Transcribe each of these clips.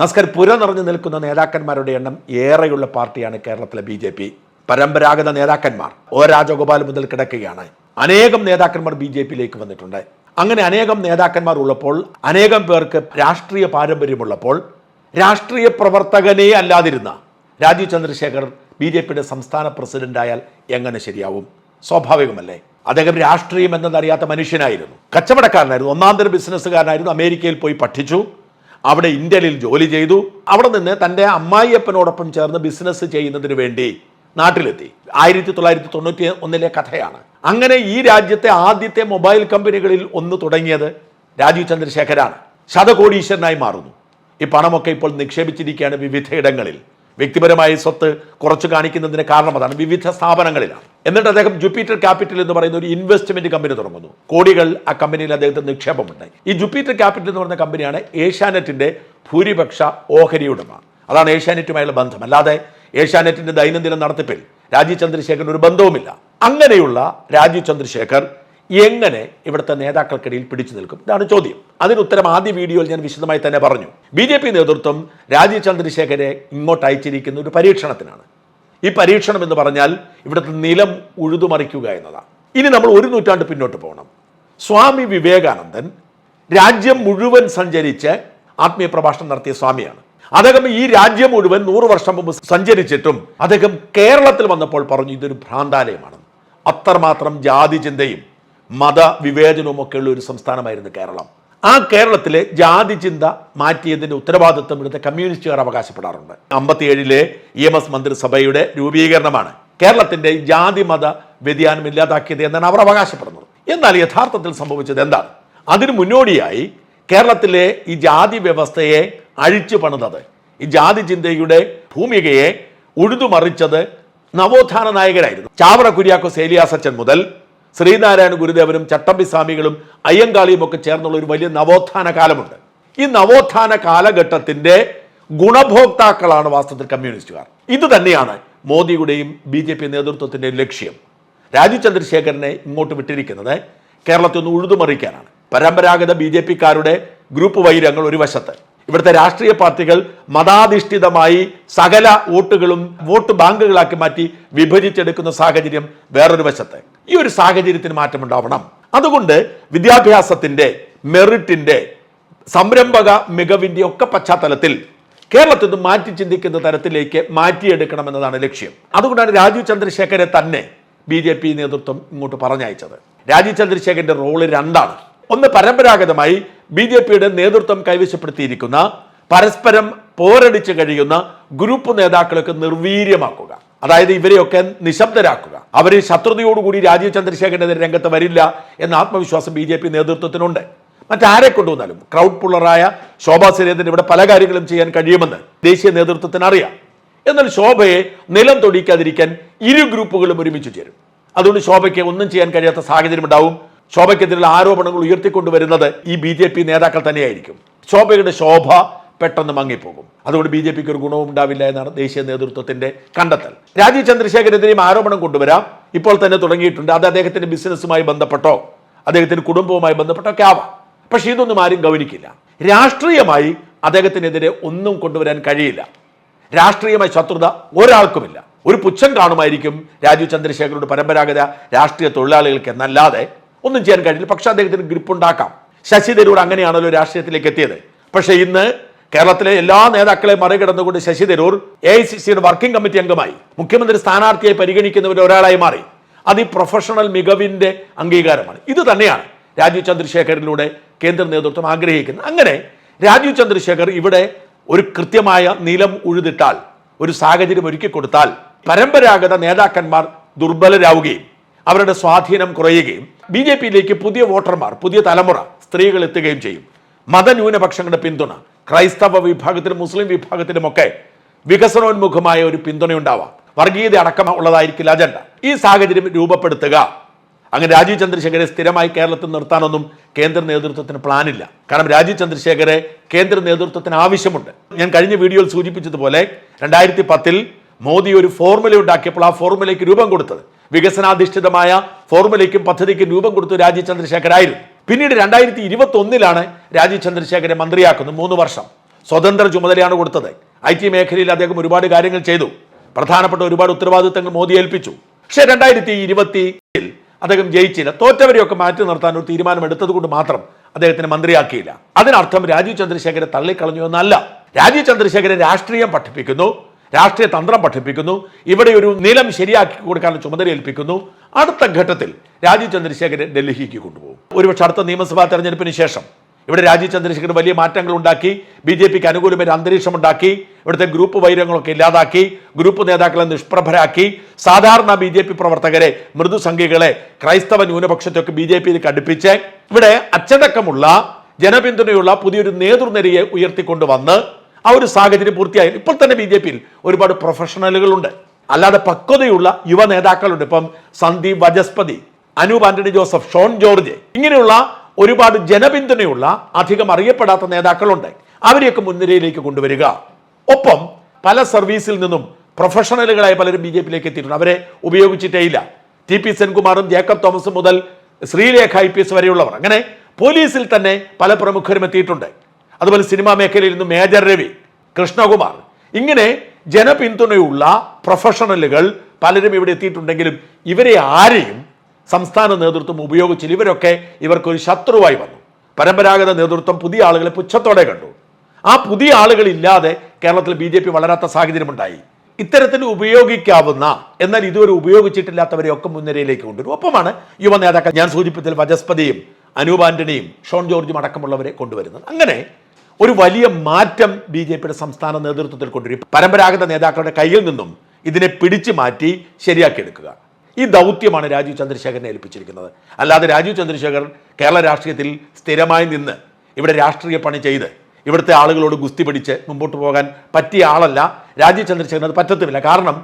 നമസ്കാരം പുര നിറഞ്ഞു നിൽക്കുന്ന നേതാക്കന്മാരുടെ എണ്ണം ഏറെയുള്ള പാർട്ടിയാണ് കേരളത്തിലെ ബി ജെ പി. പരമ്പരാഗത നേതാക്കന്മാർ ഒ രാജഗോപാൽ മുതൽ കിടക്കുകയാണ്. അനേകം നേതാക്കന്മാർ ബി ജെ പിയിലേക്ക് വന്നിട്ടുണ്ട്. അങ്ങനെ അനേകം നേതാക്കന്മാർ ഉള്ളപ്പോൾ അനേകം പേർക്ക് രാഷ്ട്രീയ പാരമ്പര്യമുള്ളപ്പോൾ രാഷ്ട്രീയ പ്രവർത്തകനെ അല്ലാതിരുന്ന രാജീവ് ചന്ദ്രശേഖർ ബി ജെ പിയുടെ സംസ്ഥാന പ്രസിഡന്റായാൽ എങ്ങനെ ശരിയാവും? സ്വാഭാവികമല്ലേ? അദ്ദേഹം രാഷ്ട്രീയം എന്നതറിയാത്ത മനുഷ്യനായിരുന്നു. കച്ചവടക്കാരനായിരുന്നു. ഒന്നാം തരം ബിസിനസ്സുകാരനായിരുന്നു. അമേരിക്കയിൽ പോയി പഠിച്ചു. അവിടെ ഇന്ത്യയിൽ ജോലി ചെയ്തു. അവിടെ നിന്ന് തന്റെ അമ്മായിയപ്പനോടൊപ്പം ചേർന്ന് ബിസിനസ് ചെയ്യുന്നതിന് വേണ്ടി നാട്ടിലെത്തി. ആയിരത്തി തൊള്ളായിരത്തി തൊണ്ണൂറ്റി ഒന്നിലെ കഥയാണ്. അങ്ങനെ ഈ രാജ്യത്തെ ആദ്യത്തെ മൊബൈൽ കമ്പനികളിൽ ഒന്ന് തുടങ്ങിയത് രാജീവ് ചന്ദ്രശേഖരാണ്. ശതകോടീശ്വരനായി മാറുന്നു. ഈ പണമൊക്കെ ഇപ്പോൾ നിക്ഷേപിച്ചിരിക്കുകയാണ് വിവിധയിടങ്ങളിൽ വ്യക്തിപരമായ സ്വത്ത് കുറച്ച് കാണിക്കുന്നതിന് കാരണം അതാണ്. വിവിധ സ്ഥാപനങ്ങളിലാണ്. എന്നിട്ട് അദ്ദേഹം ജുപ്പിറ്റർ ക്യാപിറ്റൽ എന്ന് പറയുന്ന ഒരു ഇൻവെസ്റ്റ്മെന്റ് കമ്പനി തുടങ്ങുന്നു. കോടികൾ ആ കമ്പനിയിൽ അദ്ദേഹത്തിന് നിക്ഷേപമുണ്ടായി. ഈ ജുപ്പിറ്റർ ക്യാപിറ്റൽ എന്ന് പറയുന്ന കമ്പനിയാണ് ഏഷ്യാനെറ്റിന്റെ ഭൂരിപക്ഷ ഓഹരി ഉടമ. അതാണ് ഏഷ്യാനെറ്റുമായുള്ള ബന്ധം. അല്ലാതെ ഏഷ്യാനെറ്റിന്റെ ദൈനംദിന നടത്തിപ്പിൽ രാജീവ് ചന്ദ്രശേഖരൻ ഒരു ബന്ധവുമില്ല. അങ്ങനെയുള്ള രാജീവ് ചന്ദ്രശേഖർ എങ്ങനെ ഇവിടുത്തെ നേതാക്കൾക്കിടയിൽ പിടിച്ചു നിൽക്കും? ഇതാണ് ചോദ്യം. അതിന് ഉത്തരം ആദ്യ വീഡിയോയിൽ ഞാൻ വിശദമായി തന്നെ പറഞ്ഞു. ബി ജെ പി നേതൃത്വം രാജീവ് ചന്ദ്രശേഖരെ ഇങ്ങോട്ട് അയച്ചിരിക്കുന്ന ഒരു പരീക്ഷണത്തിനാണ്. ഈ പരീക്ഷണം എന്ന് പറഞ്ഞാൽ ഇവിടുത്തെ നിലം ഉഴുതുമറിക്കുക എന്നതാണ്. ഇനി നമ്മൾ ഒരു നൂറ്റാണ്ട് പിന്നോട്ട് പോകണം. സ്വാമി വിവേകാനന്ദൻ രാജ്യം മുഴുവൻ സഞ്ചരിച്ച് ആത്മീയ പ്രഭാഷണം നടത്തിയ സ്വാമിയാണ്. അദ്ദേഹം ഈ രാജ്യം മുഴുവൻ നൂറ് വർഷം മുമ്പ് സഞ്ചരിച്ചിട്ടും അദ്ദേഹം കേരളത്തിൽ വന്നപ്പോൾ പറഞ്ഞു ഇതൊരു ഭ്രാന്താലയമാണ്. അത്രമാത്രം ജാതി ചിന്തയും മത വിവേചനവും ഉള്ള ഒരു സംസ്ഥാനമായിരുന്നു കേരളം. ആ കേരളത്തിലെ ജാതി ചിന്ത മാറ്റിയതിന്റെ ഉത്തരവാദിത്വം ഇവിടുത്തെ കമ്മ്യൂണിസ്റ്റുകാർ അവകാശപ്പെടാറുണ്ട്. അമ്പത്തിയേഴിലെ ഇ എം എസ് മന്ത്രിസഭയുടെ രൂപീകരണമാണ് കേരളത്തിന്റെ ജാതി മത വ്യതിയാനം ഇല്ലാതാക്കിയത് എന്നാണ് അവർ അവകാശപ്പെടുന്നത്. എന്നാൽ യഥാർത്ഥത്തിൽ സംഭവിച്ചത് എന്താണ്? അതിനു മുന്നോടിയായി കേരളത്തിലെ ഈ ജാതി വ്യവസ്ഥയെ അഴിച്ചു പണിതത് ഈ ജാതി ചിന്തയുടെ ഭൂമികയെ ഉഴുതുമറിച്ചത് നവോത്ഥാന നായകരായിരുന്നു ചാവറ കുര്യാക്കോസ് ഏലിയാസച്ചൻ മുതൽ ശ്രീനാരായണ ഗുരുദേവനും ചട്ടമ്പി സ്വാമികളും അയ്യങ്കാളിയും ഒക്കെ ചേർന്നുള്ള ഒരു വലിയ നവോത്ഥാന കാലമുണ്ട്. ഈ നവോത്ഥാന കാലഘട്ടത്തിന്റെ ഗുണഭോക്താക്കളാണ് വാസ്തവത്തിൽ കമ്മ്യൂണിസ്റ്റുകാർ. ഇത് തന്നെയാണ് മോദിയുടെയും ബി ജെ പി നേതൃത്വത്തിന്റെ ലക്ഷ്യം. രാജീവ് ചന്ദ്രശേഖരനെ ഇങ്ങോട്ട് വിട്ടിരിക്കുന്നത് കേരളത്തിൽ ഒന്ന് ഉഴുതുമറിക്കാനാണ്. പരമ്പരാഗത ബി ജെ പിക്കാരുടെ ഗ്രൂപ്പ് വൈരങ്ങൾ ഒരു വശത്ത് ഇവിടുത്തെ രാഷ്ട്രീയ പാർട്ടികൾ മതാധിഷ്ഠിതമായി സകല വോട്ടുകളും വോട്ട് ബാങ്കുകളാക്കി മാറ്റി വിഭജിച്ചെടുക്കുന്ന സാഹചര്യം വേറൊരു വശത്ത്. ഈ ഒരു സാഹചര്യത്തിന് മാറ്റമുണ്ടാവണം അതുകൊണ്ട് വിദ്യാഭ്യാസത്തിന്റെ മെറിറ്റിന്റെ സംരംഭക മികവിന്റെ ഒക്കെ പശ്ചാത്തലത്തിൽ കേരളത്തിൽ നിന്ന് മാറ്റി ചിന്തിക്കുന്ന തരത്തിലേക്ക് മാറ്റിയെടുക്കണമെന്നതാണ് ലക്ഷ്യം. അതുകൊണ്ടാണ് രാജീവ് ചന്ദ്രശേഖരെ തന്നെ ബി ജെ പി നേതൃത്വം ഇങ്ങോട്ട് പറഞ്ഞയച്ചത്. രാജീവ് ചന്ദ്രശേഖരന്റെ റോൾ രണ്ടാണ്. ഒന്ന് പരമ്പരാഗതമായി ബി ജെ പിയുടെ നേതൃത്വം കൈവശപ്പെടുത്തിയിരിക്കുന്ന പരസ്പരം പോരടിച്ച് കഴിയുന്ന ഗ്രൂപ്പ് നേതാക്കളൊക്കെ നിർവീര്യമാക്കുക. അതായത് ഇവരെയൊക്കെ നിശബ്ദരാക്കുക. അവർ ശത്രുതയോടുകൂടി രാജീവ് ചന്ദ്രശേഖരനെതിരെ രംഗത്ത് വരില്ല എന്ന ആത്മവിശ്വാസം ബി ജെ പി നേതൃത്വത്തിനുണ്ട്. മറ്റാരെ കൊണ്ടുവന്നാലും? ക്രൗഡ് പുള്ളറായ ശോഭാ സുരേന്ദ്രൻ ഇവിടെ പല കാര്യങ്ങളും ചെയ്യാൻ കഴിയുമെന്ന് ദേശീയ നേതൃത്വത്തിന് അറിയാം. എന്നാൽ ശോഭയെ നിലം തൊടിക്കാതിരിക്കാൻ ഇരു ഗ്രൂപ്പുകളും ഒരുമിച്ച് ചേരും. അതുകൊണ്ട് ശോഭയ്ക്ക് ഒന്നും ചെയ്യാൻ കഴിയാത്ത സാഹചര്യം ഉണ്ടാവും. ശോഭയ്ക്കെതിരെയുള്ള ആരോപണങ്ങൾ ഉയർത്തിക്കൊണ്ടുവരുന്നത് ഈ ബി ജെ പി നേതാക്കൾ തന്നെയായിരിക്കും. ശോഭയുടെ ശോഭ പെട്ടെന്ന് മങ്ങിപ്പോകും. അതുകൊണ്ട് ബി ജെ പിക്ക് ഒരു ഗുണവും ഉണ്ടാവില്ല എന്നാണ് ദേശീയ നേതൃത്വത്തിന്റെ കണ്ടെത്തൽ. രാജീവ് ചന്ദ്രശേഖരനെതിരെയും ആരോപണം കൊണ്ടുവരാം. ഇപ്പോൾ തന്നെ തുടങ്ങിയിട്ടുണ്ട്. അത് അദ്ദേഹത്തിന്റെ ബിസിനസ്സുമായി ബന്ധപ്പെട്ടോ അദ്ദേഹത്തിന്റെ കുടുംബവുമായി ബന്ധപ്പെട്ടോ ഒക്കെ ആവാം. പക്ഷേ ഇതൊന്നും ആരും ഗൗനിക്കില്ല. രാഷ്ട്രീയമായി അദ്ദേഹത്തിനെതിരെ ഒന്നും കൊണ്ടുവരാൻ കഴിയില്ല. രാഷ്ട്രീയമായ ശത്രുത ഒരാൾക്കുമില്ല. ഒരു പുച്ഛം കാണുമായിരിക്കും രാജീവ് ചന്ദ്രശേഖരയുടെ പരമ്പരാഗത രാഷ്ട്രീയ തൊഴിലാളികൾക്ക് എന്നല്ലാതെ ഒന്നും ചെയ്യാൻ കഴിയില്ല. പക്ഷെ അദ്ദേഹത്തിന് ഗ്രിപ്പുണ്ടാക്കാം. ശശി തരൂർ അങ്ങനെയാണല്ലോ രാഷ്ട്രീയത്തിലേക്ക് എത്തിയത്. പക്ഷേ ഇന്ന് കേരളത്തിലെ എല്ലാ നേതാക്കളെ മറികടന്നുകൊണ്ട് Shashi Tharoor A I C സിയുടെ വർക്കിംഗ് കമ്മിറ്റി അംഗമായി മുഖ്യമന്ത്രി സ്ഥാനാർത്ഥിയെ പരിഗണിക്കുന്നവർ ഒരാളായി മാറി. അത് ഈ പ്രൊഫഷണൽ മികവിന്റെ അംഗീകാരമാണ്. ഇത് തന്നെയാണ് രാജീവ് ചന്ദ്രശേഖറിലൂടെ കേന്ദ്ര നേതൃത്വം ആഗ്രഹിക്കുന്നത്. അങ്ങനെ രാജീവ് ചന്ദ്രശേഖർ ഇവിടെ ഒരു കൃത്യമായ നിലം ഉഴുതിട്ടാൽ ഒരു സാഹചര്യം ഒരുക്കി കൊടുത്താൽ പരമ്പരാഗത നേതാക്കന്മാർ ദുർബലരാവുകയും അവരുടെ സ്വാധീനം കുറയുകയും ബി ജെ പിയിലേക്ക് പുതിയ വോട്ടർമാർ പുതിയ തലമുറ സ്ത്രീകൾ എത്തുകയും ചെയ്യും. മതന്യൂനപക്ഷങ്ങളുടെ പിന്തുണ ക്രൈസ്തവ വിഭാഗത്തിനും മുസ്ലിം വിഭാഗത്തിനുമൊക്കെ വികസനോന്മുഖമായ ഒരു പിന്തുണയുണ്ടാവാം. വർഗീയത അടക്കം ഉള്ളതായിരിക്കില്ല അജണ്ട. ഈ സാഹചര്യം രൂപപ്പെടുത്തുക. അങ്ങനെ രാജീവ് ചന്ദ്രശേഖരെ സ്ഥിരമായി കേരളത്തിൽ നിർത്താനൊന്നും കേന്ദ്ര നേതൃത്വത്തിന് പ്ലാനില്ല. കാരണം രാജീവ് ചന്ദ്രശേഖരെ കേന്ദ്ര നേതൃത്വത്തിന് ആവശ്യമുണ്ട്. ഞാൻ കഴിഞ്ഞ വീഡിയോയിൽ സൂചിപ്പിച്ചതുപോലെ രണ്ടായിരത്തി പത്തിൽ മോദി ഒരു ഫോർമുല ഉണ്ടാക്കിയപ്പോൾ ആ ഫോർമുലയ്ക്ക് രൂപം കൊടുത്തത്. വികസനാധിഷ്ഠിതമായ ഫോർമുലയ്ക്കും പദ്ധതിക്കും രൂപം കൊടുത്തു രാജീവ് ചന്ദ്രശേഖരായിരുന്നു പിന്നീട് രണ്ടായിരത്തി ഇരുപത്തി ഒന്നിലാണ് രാജീവ് ചന്ദ്രശേഖരെ മന്ത്രിയാക്കുന്നത് മൂന്ന് വർഷം. സ്വതന്ത്ര ചുമതലയാണ് കൊടുത്തത്. ഐ ടി മേഖലയിൽ അദ്ദേഹം ഒരുപാട് കാര്യങ്ങൾ ചെയ്തു. പ്രധാനപ്പെട്ട ഒരുപാട് ഉത്തരവാദിത്തങ്ങൾ മോദി ഏൽപ്പിച്ചു. പക്ഷേ രണ്ടായിരത്തി ഇരുപത്തിയിൽ അദ്ദേഹം ജയിച്ചില്ല. തോറ്റവരെയൊക്കെ മാറ്റി നിർത്താൻ ഒരു തീരുമാനം എടുത്തത് കൊണ്ട് മാത്രം അദ്ദേഹത്തിന് മന്ത്രിയാക്കിയില്ല. അതിനർത്ഥം രാജീവ് ചന്ദ്രശേഖരെ തള്ളിക്കളഞ്ഞു എന്നല്ല. രാജീവ് ചന്ദ്രശേഖരെ രാഷ്ട്രീയം പഠിപ്പിക്കുന്നു. രാഷ്ട്രീയ തന്ത്രം പഠിപ്പിക്കുന്നു. ഇവിടെ ഒരു നിലം ശരിയാക്കി കൊടുക്കാനുള്ള ചുമതല ഏൽപ്പിക്കുന്നു. അടുത്ത ഘട്ടത്തിൽ രാജീവ് ചന്ദ്രശേഖരൻ ഡൽഹിക്ക് കൊണ്ടുപോകും. ഒരുപക്ഷെ അടുത്ത നിയമസഭാ തെരഞ്ഞെടുപ്പിന് ശേഷം ഇവിടെ രാജീവ് ചന്ദ്രശേഖരൻ വലിയ മാറ്റങ്ങൾ ഉണ്ടാക്കി ബി ജെ പിക്ക് അനുകൂലമായ അന്തരീക്ഷം ഉണ്ടാക്കി ഇവിടുത്തെ ഗ്രൂപ്പ് വൈരങ്ങളൊക്കെ ഇല്ലാതാക്കി ഗ്രൂപ്പ് നേതാക്കളെ നിഷ്പ്രഭരാക്കി സാധാരണ ബി ജെ പി പ്രവർത്തകരെ മൃദുസംഖ്യകളെ ക്രൈസ്തവ ന്യൂനപക്ഷത്തെയൊക്കെ ബി ജെ പിയിൽ കടുപ്പിച്ച് ഇവിടെ അച്ചടക്കമുള്ള ജനപിന്തുണയുള്ള പുതിയൊരു നേതൃനിരയെ ഉയർത്തിക്കൊണ്ടുവന്ന് ആ ഒരു സാഹചര്യം പൂർത്തിയായി. ഇപ്പോൾ തന്നെ ബി ജെ പിയിൽ ഒരുപാട് പ്രൊഫഷണലുകളുണ്ട് അല്ലാതെ പക്വതയുള്ള യുവ നേതാക്കളുണ്ട്. ഇപ്പം സന്ദീപ് വജസ്പതി അനൂപ് ആന്റണി ജോസഫ് ഷോൺ ജോർജ് ഇങ്ങനെയുള്ള ഒരുപാട് ജനപിന്തുണയുള്ള അധികം അറിയപ്പെടാത്ത നേതാക്കളുണ്ട്. അവരെയൊക്കെ മുൻനിരയിലേക്ക് കൊണ്ടുവരിക. ഒപ്പം പല സർവീസിൽ നിന്നും പ്രൊഫഷണലുകളായ പലരും ബി ജെ പിയിലേക്ക് എത്തിയിട്ടുണ്ട്. അവരെ ഉപയോഗിച്ചിട്ടേ ഇല്ല. ടി പി സെൻകുമാറും ജേക്കബ് തോമസും മുതൽ ശ്രീലേഖ ഐ പി എസ് വരെയുള്ളവർ. അങ്ങനെ പോലീസിൽ തന്നെ പല പ്രമുഖരും എത്തിയിട്ടുണ്ട്. അതുപോലെ സിനിമാ മേഖലയിൽ നിന്ന് മേജർ രവി കൃഷ്ണകുമാർ. ഇങ്ങനെ ജനപിന്തുണയുള്ള പ്രൊഫഷണലുകൾ പലരും ഇവിടെ എത്തിയിട്ടുണ്ടെങ്കിലും ഇവരെ ആരെയും സംസ്ഥാന നേതൃത്വം ഉപയോഗിച്ചില്ല. ഇവരൊക്കെ ഇവർക്കൊരു ശത്രുവായി വന്നു. പരമ്പരാഗത നേതൃത്വം പുതിയ ആളുകളെ പുച്ഛത്തോടെ കണ്ടു. ആ പുതിയ ആളുകളില്ലാതെ കേരളത്തിൽ ബി ജെ പി വളരാത്ത സാഹചര്യമുണ്ടായി. ഇത്തരത്തിൽ ഉപയോഗിക്കാവുന്ന എന്നാൽ ഇതുവരെ ഉപയോഗിച്ചിട്ടില്ലാത്തവരെ ഒക്കെ മുൻനിരയിലേക്ക് കൊണ്ടുവരും. ഒപ്പമാണ് യുവ നേതാക്കൾ ഞാൻ സൂചിപ്പിച്ചതിൽ വജസ്പതിയും അനൂപ് ആന്റണിയും ഷോൺ ജോർജും അടക്കമുള്ളവരെ കൊണ്ടുവരുന്നത്. അങ്ങനെ ഒരു വലിയ മാറ്റം ബി ജെ പിയുടെ സംസ്ഥാന നേതൃത്വത്തിൽ കൊണ്ടുവരും. പരമ്പരാഗത നേതാക്കളുടെ കയ്യിൽ നിന്നും ഇതിനെ പിടിച്ചു മാറ്റി ശരിയാക്കിയെടുക്കുക. ഈ ദൗത്യമാണ് രാജീവ് ചന്ദ്രശേഖരനെ ഏൽപ്പിച്ചിരിക്കുന്നത്. അല്ലാതെ രാജീവ് ചന്ദ്രശേഖർ കേരള രാഷ്ട്രീയത്തിൽ സ്ഥിരമായി നിന്ന് ഇവിടെ രാഷ്ട്രീയ പണി ചെയ്ത് ഇവിടുത്തെ ആളുകളോട് ഗുസ്തി പിടിച്ച് മുമ്പോട്ട് പോകാൻ പറ്റിയ ആളല്ല രാജീവ് ചന്ദ്രശേഖരൻ. അത് പറ്റത്തുമില്ല. കാരണം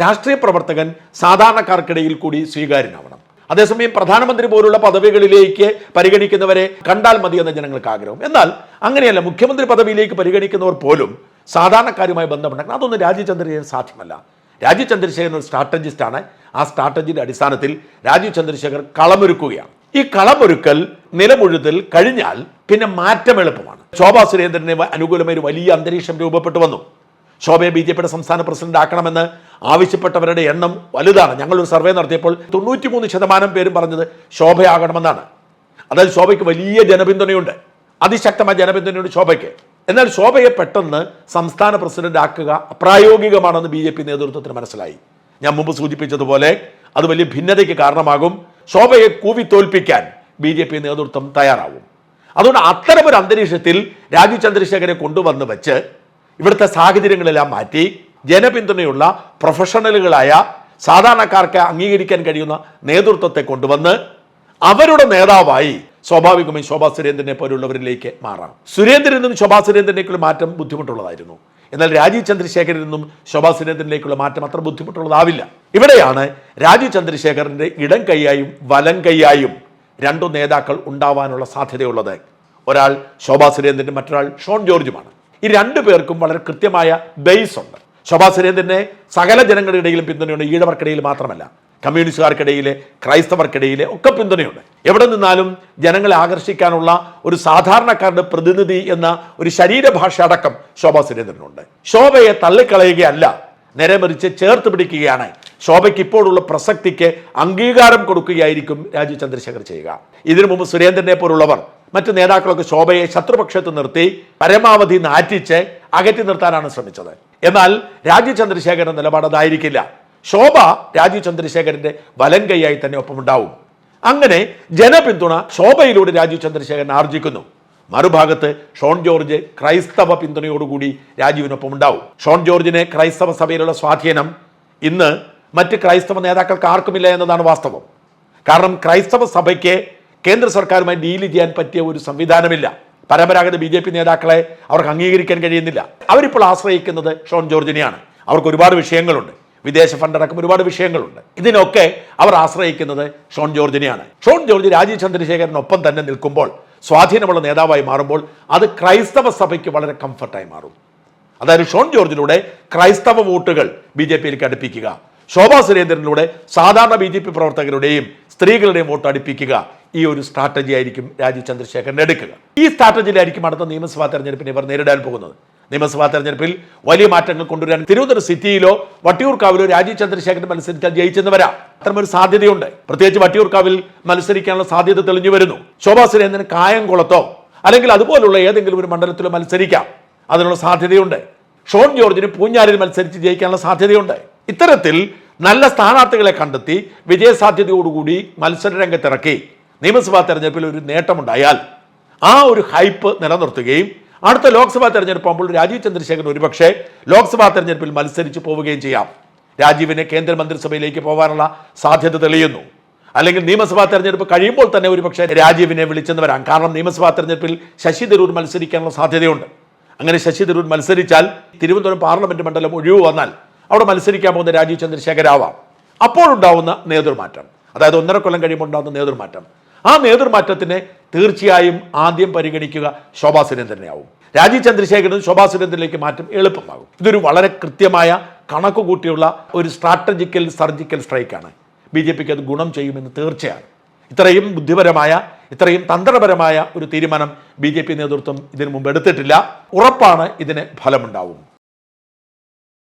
രാഷ്ട്രീയ പ്രവർത്തകൻ സാധാരണക്കാർക്കിടയിൽ കൂടി സ്വീകാര്യനാവണം. അതേസമയം പ്രധാനമന്ത്രി പോലുള്ള പദവികളിലേക്ക് പരിഗണിക്കുന്നവരെ കണ്ടാൽ മതി എന്ന ജനങ്ങൾക്ക് ആഗ്രഹം. എന്നാൽ അങ്ങനെയല്ല മുഖ്യമന്ത്രി പദവിയിലേക്ക് പരിഗണിക്കുന്നവർ പോലും സാധാരണക്കാരുമായി ബന്ധമുണ്ടെങ്കിൽ അതൊന്നും രാജീവ് ചന്ദ്രശേഖരൻ സാധ്യമല്ല. രാജീവ് ചന്ദ്രശേഖരൻ ഒരു സ്ട്രാറ്റജിസ്റ്റാണ്. ആ സ്ട്രാറ്റജിയുടെ അടിസ്ഥാനത്തിൽ രാജീവ് ചന്ദ്രശേഖർ കളമൊരുക്കുകയാണ്. ഈ കളമൊരുക്കൽ നിലമുഴുതൽ കഴിഞ്ഞാൽ പിന്നെ മാറ്റം എളുപ്പമാണ്. ശോഭാ സുരേന്ദ്രന് അനുകൂലമായ ഒരു വലിയ അന്തരീക്ഷം രൂപപ്പെട്ടു വന്നു. ശോഭയെ ബി ജെ പിയുടെ സംസ്ഥാന പ്രസിഡന്റ് ആക്കണമെന്ന് ആവശ്യപ്പെട്ടവരുടെ എണ്ണം വലുതാണ്. ഞങ്ങളൊരു സർവേ നടത്തിയപ്പോൾ തൊണ്ണൂറ്റിമൂന്ന് ശതമാനം പേരും പറഞ്ഞത് ശോഭയാകണമെന്നാണ്. അതായത് ശോഭയ്ക്ക് വലിയ ജനപിന്തുണയുണ്ട്. അതിശക്തമായ ജനപിന്തുണയുണ്ട് ശോഭയ്ക്ക്. എന്നാൽ ശോഭയെ പെട്ടെന്ന് സംസ്ഥാന പ്രസിഡന്റ് ആക്കുക അപ്രായോഗികമാണെന്ന് ബി ജെ പി നേതൃത്വത്തിന് മനസ്സിലായി. ഞാൻ മുമ്പ് സൂചിപ്പിച്ചതുപോലെ അത് വലിയ ഭിന്നതയ്ക്ക് കാരണമാകും. ശോഭയെ കൂവി തോൽപ്പിക്കാൻ ബി ജെ പി നേതൃത്വം തയ്യാറാവും. അതുകൊണ്ട് അത്തരമൊരു അന്തരീക്ഷത്തിൽ രാജീവ് ചന്ദ്രശേഖരെ കൊണ്ടുവന്ന് വെച്ച് ഇവിടുത്തെ സാഹചര്യങ്ങളെല്ലാം മാറ്റി ജനപിന്തുണയുള്ള പ്രൊഫഷണലുകളായ സാധാരണക്കാർക്ക് അംഗീകരിക്കാൻ കഴിയുന്ന നേതൃത്വത്തെ കൊണ്ടുവന്ന് അവരുടെ നേതാവായി സ്വാഭാവികമായി ശോഭാ സുരേന്ദ്രനെ പോലുള്ളവരിലേക്ക് മാറാം. സുരേന്ദ്രനിൽ നിന്നും ശോഭാ സുരേന്ദ്രനേക്കുള്ള മാറ്റം ബുദ്ധിമുട്ടുള്ളതായിരുന്നു. എന്നാൽ രാജീവ് ചന്ദ്രശേഖരനിൽ നിന്നും ശോഭാ സുരേന്ദ്രനിലേക്കുള്ള മാറ്റം അത്ര ബുദ്ധിമുട്ടുള്ളതാവില്ല. ഇവിടെയാണ് രാജീവ് ചന്ദ്രശേഖരന്റെ ഇടം കൈയായും വലം കൈയായും രണ്ടു നേതാക്കൾ ഉണ്ടാവാനുള്ള സാധ്യതയുള്ളത്. ഒരാൾ ശോഭാ സുരേന്ദ്രനും മറ്റൊരാൾ ഷോൺ ജോർജുമാണ്. ഈ രണ്ടു പേർക്കും വളരെ കൃത്യമായ ബേസ് ഉണ്ട്. ശോഭാ സുരേന്ദ്രനെ സകല ജനങ്ങളുടെ ഇടയിലും പിന്തുണയുണ്ട്. ഈഴവർക്കിടയിൽ മാത്രമല്ല കമ്മ്യൂണിസ്റ്റുകാർക്കിടയിലെ ക്രൈസ്തവർക്കിടയിലെ ഒക്കെ പിന്തുണയുണ്ട്. എവിടെ നിന്നാലും ജനങ്ങളെ ആകർഷിക്കാനുള്ള ഒരു സാധാരണക്കാരുടെ പ്രതിനിധി എന്ന ഒരു ശരീരഭാഷ അടക്കം ശോഭാ സുരേന്ദ്രനുണ്ട്. ശോഭയെ തള്ളിക്കളയുകയല്ല നേരെ മറിച്ച് ചേർത്ത് പിടിക്കുകയാണ്. ശോഭയ്ക്ക് ഇപ്പോഴുള്ള പ്രസക്തിക്ക് അംഗീകാരം കൊടുക്കുകയായിരിക്കും രാജീവ് ചന്ദ്രശേഖർ ചെയ്യുക. ഇതിനു മുമ്പ് സുരേന്ദ്രനെ പോലുള്ളവർ മറ്റു നേതാക്കളൊക്കെ ശോഭയെ ശത്രുപക്ഷത്ത് നിർത്തി പരമാവധി നാറ്റിച്ച് അകറ്റി നിർത്താനാണ് ശ്രമിച്ചത്. എന്നാൽ രാജീവ് ചന്ദ്രശേഖരന്റെ നിലപാട് അതായിരിക്കില്ല. ശോഭ രാജീവ് ചന്ദ്രശേഖരന്റെ വലം കൈയായി തന്നെ ഒപ്പമുണ്ടാവും. അങ്ങനെ ജനപിന്തുണ ശോഭയിലൂടെ രാജീവ് ചന്ദ്രശേഖരൻ ആർജിക്കുന്നു. മറുഭാഗത്ത് ഷോൺ ജോർജ് ക്രൈസ്തവ പിന്തുണയോടുകൂടി രാജീവിനൊപ്പം ഉണ്ടാവും ഷോൺ ജോർജിനെ ക്രൈസ്തവ സഭയിലുള്ള സ്വാധീനം ഇന്ന് മറ്റ് ക്രൈസ്തവ നേതാക്കൾക്ക് ആർക്കുമില്ല എന്നതാണ് വാസ്തവം. കാരണം ക്രൈസ്തവ സഭയ്ക്ക് കേന്ദ്ര സർക്കാരുമായി ഡീൽ ചെയ്യാൻ പറ്റിയ ഒരു സംവിധാനമില്ല. പരമ്പരാഗത ബി ജെ പി നേതാക്കളെ അവർക്ക് അംഗീകരിക്കാൻ കഴിയുന്നില്ല. അവരിപ്പോൾ ആശ്രയിക്കുന്നത് ഷോൺ ജോർജിനെയാണ്. അവർക്ക് ഒരുപാട് വിഷയങ്ങളുണ്ട്. വിദേശ ഫണ്ട് അടക്കം ഒരുപാട് വിഷയങ്ങളുണ്ട്. ഇതിനൊക്കെ അവർ ആശ്രയിക്കുന്നത് ഷോൺ ജോർജിനെയാണ്. ഷോൺ ജോർജ് രാജീവ് ചന്ദ്രശേഖരനൊപ്പം തന്നെ നിൽക്കുമ്പോൾ സ്വാധീനമുള്ള നേതാവായി മാറുമ്പോൾ അത് ക്രൈസ്തവ സഭയ്ക്ക് വളരെ കംഫർട്ടായി മാറും. അതായത് ഷോൺ ജോർജിലൂടെ ക്രൈസ്തവ വോട്ടുകൾ ബി ജെ പിയിലേക്ക് അടുപ്പിക്കുക. ശോഭാ സുരേന്ദ്രനിലൂടെ സാധാരണ ബി ജെ പി പ്രവർത്തകരുടെയും സ്ത്രീകളുടെയും വോട്ട് അടുപ്പിക്കുക. ഈ ഒരു സ്ട്രാറ്റജി ആയിരിക്കും രാജീവ് ചന്ദ്രശേഖരൻ എടുക്കുക. ഈ സ്ട്രാറ്റജിയിലായിരിക്കും അടുത്ത നിയമസഭാ തെരഞ്ഞെടുപ്പിനെ ഇവർ നേരിടാൻ പോകുന്നത്. നിയമസഭാ തെരഞ്ഞെടുപ്പിൽ വലിയ മാറ്റങ്ങൾ കൊണ്ടുവരാൻ തിരുവനന്തപുരം സിറ്റിയിലോ വട്ടിയൂർക്കാവിലോ രാജീവ് ചന്ദ്രശേഖരൻ മത്സരിച്ചാൽ ജയിച്ചെന്ന് വരാം അത്തരമൊരു സാധ്യതയുണ്ട്. പ്രത്യേകിച്ച് വട്ടിയൂർക്കാവിൽ മത്സരിക്കാനുള്ള സാധ്യത തെളിഞ്ഞു വരുന്നു. ശോഭാ സുരേന്ദ്രൻ കായംകുളത്തോ അല്ലെങ്കിൽ അതുപോലുള്ള ഏതെങ്കിലും ഒരു മണ്ഡലത്തിലോ മത്സരിക്കാം. അതിനുള്ള സാധ്യതയുണ്ട്. ഷോൺ ജോർജിന് പൂഞ്ഞാലിൽ മത്സരിച്ച് ജയിക്കാനുള്ള സാധ്യതയുണ്ട്. ഇത്തരത്തിൽ നല്ല സ്ഥാനാർത്ഥികളെ കണ്ടെത്തി വിജയസാധ്യതയോടുകൂടി മത്സര രംഗത്തിറക്കി. നിയമസഭാ തെരഞ്ഞെടുപ്പിൽ ഒരു നേട്ടമുണ്ടായാൽ ആ ഒരു ഹൈപ്പ് നിലനിർത്തുകയും അടുത്ത ലോക്സഭാ തെരഞ്ഞെടുപ്പ് ആകുമ്പോൾ രാജീവ് ചന്ദ്രശേഖരൻ ഒരുപക്ഷെ ലോക്സഭാ തെരഞ്ഞെടുപ്പിൽ മത്സരിച്ച് പോവുകയും ചെയ്യാം. രാജീവിനെ കേന്ദ്രമന്ത്രിസഭയിലേക്ക് പോകാനുള്ള സാധ്യത തെളിയുന്നു. അല്ലെങ്കിൽ നിയമസഭാ തെരഞ്ഞെടുപ്പ് കഴിയുമ്പോൾ തന്നെ ഒരുപക്ഷെ രാജീവിനെ വിളിച്ചെന്ന് വരാം കാരണം നിയമസഭാ തെരഞ്ഞെടുപ്പിൽ ശശി തരൂർ മത്സരിക്കാനുള്ള സാധ്യതയുണ്ട്. അങ്ങനെ ശശി തരൂർ മത്സരിച്ചാൽ തിരുവനന്തപുരം പാർലമെന്റ് മണ്ഡലം ഒഴിവ് വന്നാൽ അവിടെ മത്സരിക്കാൻ പോകുന്ന രാജീവ് ചന്ദ്രശേഖരാവാം. അപ്പോഴുണ്ടാവുന്ന നേതൃമാറ്റം. അതായത് ഒന്നര കൊല്ലം കഴിയുമ്പോൾ ഉണ്ടാകുന്ന നേതൃമാറ്റം. ആ നേതൃമാറ്റത്തിനെ തീർച്ചയായും ആദ്യം പരിഗണിക്കുക ശോഭാ സുരേന്ദ്രനെയാവും. രാജീവ് ചന്ദ്രശേഖരനും ശോഭാ സുരേന്ദ്രനിലേക്ക് മാറ്റം എളുപ്പമാകും. ഇതൊരു വളരെ കൃത്യമായ കണക്ക് കൂട്ടിയുള്ള ഒരു സ്ട്രാറ്റജിക്കൽ സർജിക്കൽ സ്ട്രൈക്കാണ് ബി ജെ പിക്ക് അത് ഗുണം ചെയ്യുമെന്ന് തീർച്ചയാണ്. ഇത്രയും ബുദ്ധിപരമായ ഇത്രയും തന്ത്രപരമായ ഒരു തീരുമാനം ബി നേതൃത്വം ഇതിനു മുമ്പ് എടുത്തിട്ടില്ല. ഉറപ്പാണ് ഇതിന് ഫലമുണ്ടാവും.